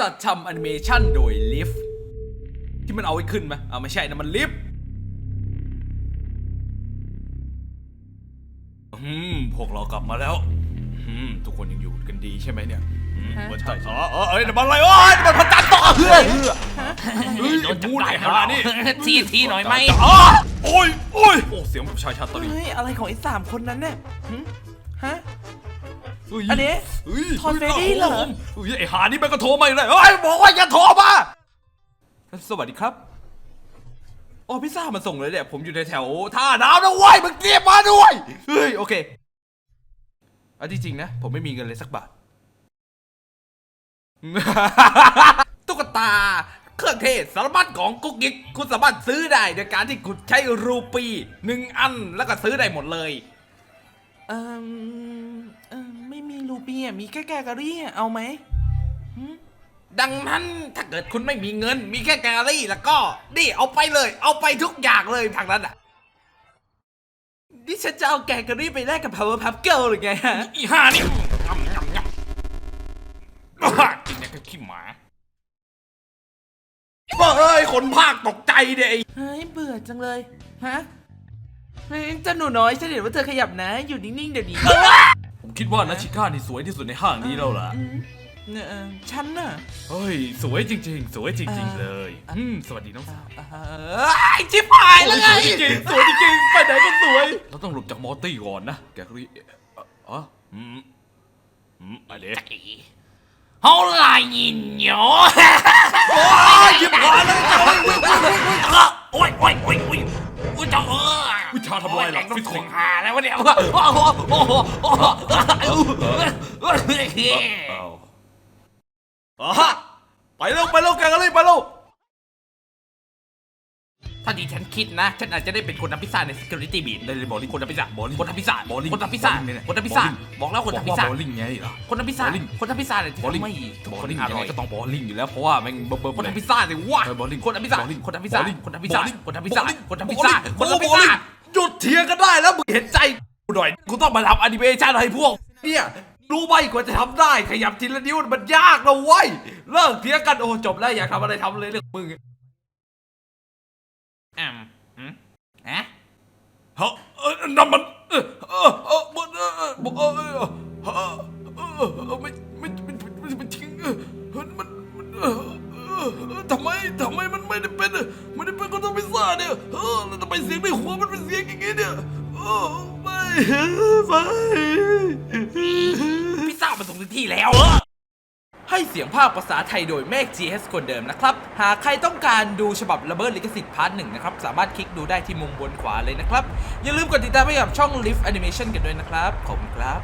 จัดทำแอนิเมชันโดยลิฟที่มันเอาไว้ขึ้นไหมอ่าไม่ใช่นะมันลิฟอืมพวกเรากลับมาแล้วอืมทุกคนยังอยู่กันดีใช่ไหมเนี่ยอืมว่าใช่อ๋อเออเอ้ยมันอะไรโอ้ยมันพระจันทร์ตกเฮ้ยเฮ้ยโดนจับพูดได้ไอ้แล้วห่านี่ทีทีหน่อยไหมอ๋อโอ้ยโอ้ยโอ้เสียงแบบชายชาตรีเฮ้ย อะไรของไอ้สามคนนั้นเนี่ยหึฮะเฮ้ ยอันนี้เฮ้ยทอนเฟรดดี้เหรอเฮ้ยไอ้หานี่แม่งก็โทรมาอีกเลยเฮ้ยบอกว่าอย่าโทรมาสวัสดีครับอ๋อพิซซ่ามันส่งเลยเนี่ยผมอยู่ในแถวท่าน้ำนะเว้ยมึงเตรียมมาด้วยเฮ้ยโอเคอันที่จริงนะผมไม่มีเงินเลยสักบาทตุ๊กตา เครื่องเทศสารพัดของกุ๊กกิ๊กคุณสามารถซื้อได้โดยการที่คุณใช้รูปีหนึ่งอันแล้วก็ซื้อได้หมดเลย เอ่มเอ่มไม่มีรูปี้อะมีแค่แกกะรี่อะเอาไหมดังนั้นถ้าเกิดคุณไม่มีเงิน มีแค่แกลเลอรี่แล้วก็ นี่เอาไปเลย เอาไปทุกอย่างเลยทางนั้นอะนี่ฉันจะเอาแกกะรี่ไปแลกกับ power puff girl หรือไงฮะ อีห่านี่งำงำงำอะกินเนี่ยก็ขี้หมาเฮ้ยคนภาคตกใจเด้ไอ้เฮ้ยเบื่อจังเลย ฮะ เฮ้ยเจ้าหนูน้อยฉันเห็นว่าเธอขยับนะ อยู่นิ่งๆเดี๋ยวนี้ผมคิดว่านัชชิก้านี่สวยที่สุดในห้างนี้แล้วล่ะอืมเนี่ยเออฉันน่ะ เฮ้ย สวยจริง ๆ สวยจริงๆเอ่อเลยอืมสวัสดีน้องสาวเอ้ยชิบหายแล้วไง สวยจริงๆสวยจริงๆไปไหนก็สวย เราต้องหลบจากมอร์ตี้ก่อนนะ แกรี่เอ่ออ๋ออืมอืมอะไรเฮาลายยินเหนียวโอ้ยหยิบหายแล้วจะวิ่งวิ่งวิ่งวิ่งโอ้ยโอ้ยโอ้ยโอ้ยโอ้ยจะเออ วิชาทำลายหลักฟิฟิสิสิกกส์หาแล้ววะเนี่ยโอ้โหโอ้โหโอ้โหโอ้โหอ้าวอ๋อฮะไปเร็วไปเร็วแกรี่ไปเร็วถ้าดีฉันคิดนะ ฉันอาจจะได้เป็นคนทำพิซซ่าใน security beat ได้เลยบอลลิงคนทำพิซซ่าบอลลิงคนทำพิซซ่าบอลลิงคนทำพิซซ่าบอลลิงเนี่ยคนทำพิซซ่าบอลลิงบอกแล้วคนทำพิซว่าซ่าบอลลิงไงล่ะคนทำพิซซ่าบอลลิงคนทำพิซซ่าเนี่ยบอลลิงไม่บอลลิงอยังร่ไงอยก็ต้องบอลลิงอยู่แล้วเพราะว่าแม่งเบิ่มเบิ่มคนทำพิซซ่าเนี่ยว้าเออบอลลิงคนทำพิซซ่าบอลลิงคนทำพิซซ่าบอลลิงคนทำพิซซ่าบอลลิงคนทำพิซซ่าบอลลิงคนทำพิซซ่าบคอนลลิงทำพิซซ่า หยุดเถียงกันได้แล้วมึงเห็นใจกูหน่อยกูต้องมาทำแอนิเมชันให้พวก เนี่ยรู้ไหมกว่าจะทำได้ขยับทีละนิ้วมันยากนะเว้ยเลิกเถียงกันโอ้จบแล้วอยากทำอะไรทำเลยเรื่องมึงอืมอืมฮะเฮ้เออนั่นมันเออเออเออมันเออเออเออ ได้เป็นไม่ได้เป็นคนทำพิซซ่าเนี่ยเออแล้วทำไมเสียงในหัวมันเป็นเสียงอย่างงี้เนี่ยเออไม่ไม่พิซซ่ามาส่งถึงที่แล้วให้เสียงภาคภาษาไทยโดยเมฆ GS คนเดิมนะครับ หากใครต้องการดูฉบับระเบิดลิขสิทธิ์พาร์ทหนึ่งนะครับ สามารถคลิกดูได้ที่มุมบนขวาเลยนะครับ อย่าลืมกดติดตามไปกับช่อง Lift Animation กันด้วยนะครับ ขอบคุณครับ